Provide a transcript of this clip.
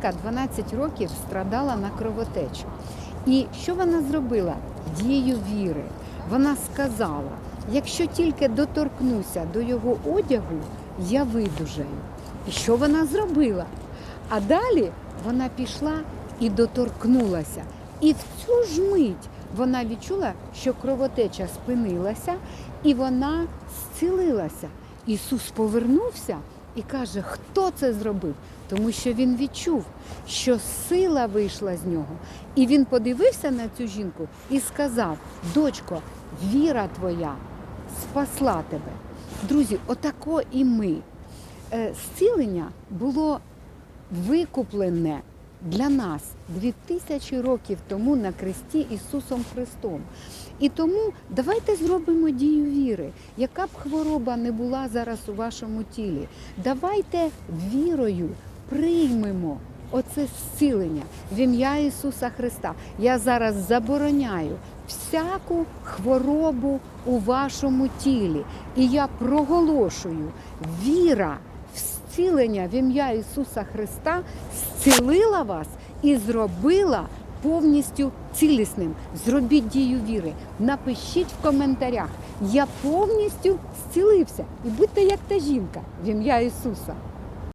жінка 12 років страдала на кровотечу. І що вона зробила? Дією віри. Вона сказала: якщо тільки доторкнуся до його одягу, я видужаю. І що вона зробила? А далі вона пішла і доторкнулася. І в цю ж мить вона відчула, що кровотеча спинилася, і вона зцілилася. Ісус повернувся і каже, хто це зробив? Тому що він відчув, що сила вийшла з нього. І він подивився на цю жінку і сказав: дочко, віра твоя спасла тебе. Друзі, отако і ми. Е, Зцілення було викуплене для нас 2000 років тому на кресті Ісусом Христом. І тому давайте зробимо дію віри, яка б хвороба не була зараз у вашому тілі. Давайте вірою приймемо оце зцілення в ім'я Ісуса Христа. Я зараз забороняю всяку хворобу у вашому тілі. І я проголошую віра в зцілення в ім'я Ісуса Христа зцілила вас і зробила повністю цілісним. Зробіть дію віри. Напишіть в коментарях. Я повністю зцілився. І будьте як та жінка в ім'я Ісуса.